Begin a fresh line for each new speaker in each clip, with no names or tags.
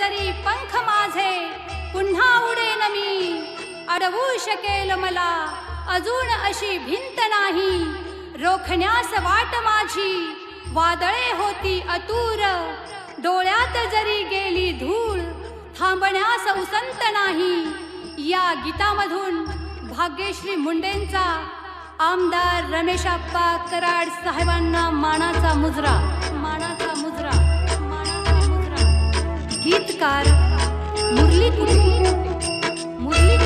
जरी पंख माझे पुन्हा उडेन मी. अडवू शकेल मला अजून अशी भिंत नाही. रोखण्यास वाट माझी वादळे होती अतूर. डोळ्यात जरी गेली धूळ थांबण्यास उसंत नाही. या गीतामधून भाग्यश्री मुंडेंचा आमदार रमेशप्पा कराड साहेबांना मानाचा मुजरा. मुजरा मुरली कुटे मुरली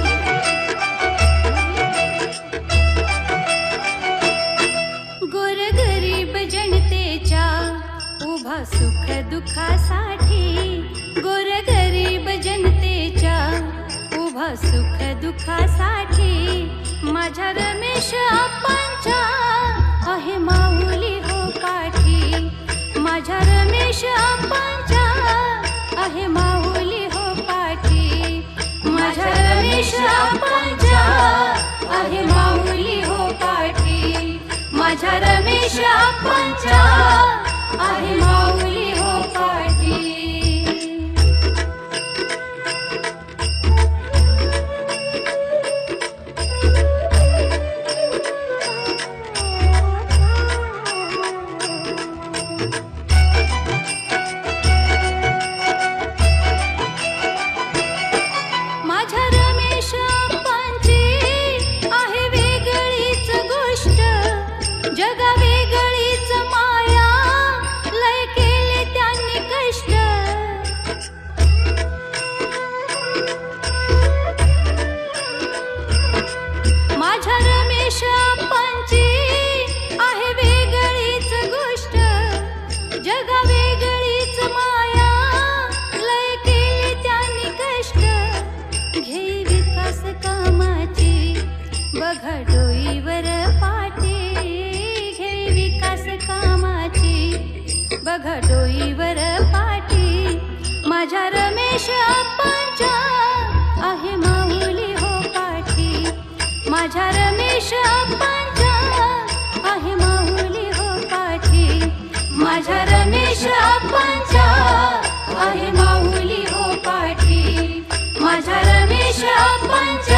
गोरगरीब जनतेच्या उभा सुख दुःखासाठी गोरगरीब जनतेच्या उभा सुख दुःखासाठी माझ्या रमेश रमेश आपांच्या आहे डोईवर पाठी घे विकास कामाची. बघ डोईवर पाठी माझ्या रमेश आप्पांच्या आहे माऊली हो पाठी. माझ्या रमेश आप्पांच्या आहे माऊली हो पाठी. माझ्या रमेश आप्पांच्या आहे माऊली हो पाठी. माझ्या रमेश आप्पांच्या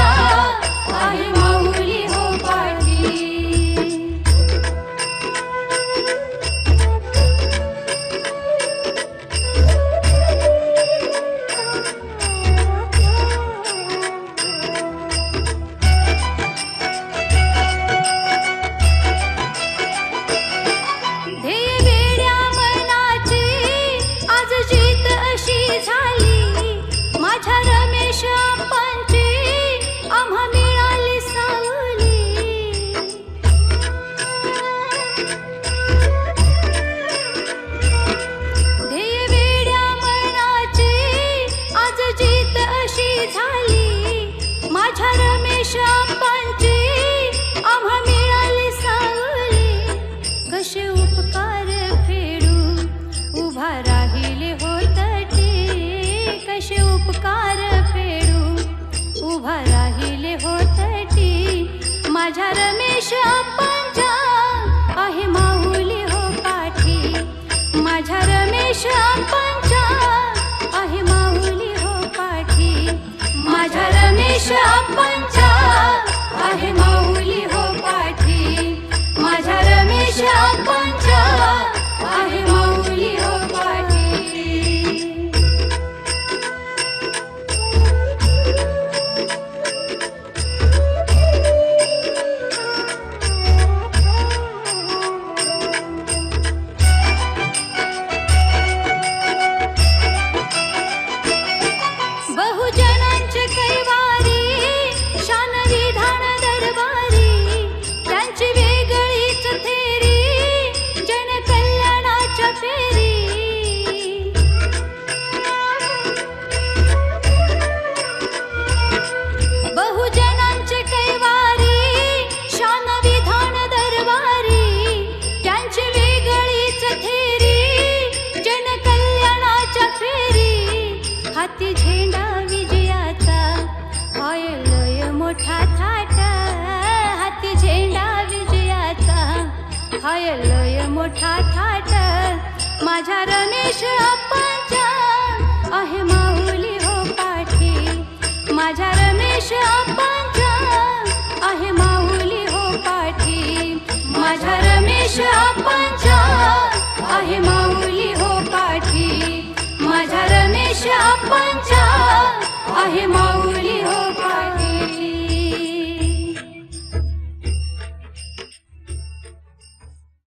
माझ्या रमेश हाय लय मोठा थाट. माझ्या रमेश अप्पांच्या आहे माहुली हो पाठी. माझ्या रमेश अप्पांच्या आहे माहुली हो पाठी. माझ्या रमेश अप्पांच्या आहे माहुली हो पाठी. माझ्या रमेश अप्पांच्या आहे माऊली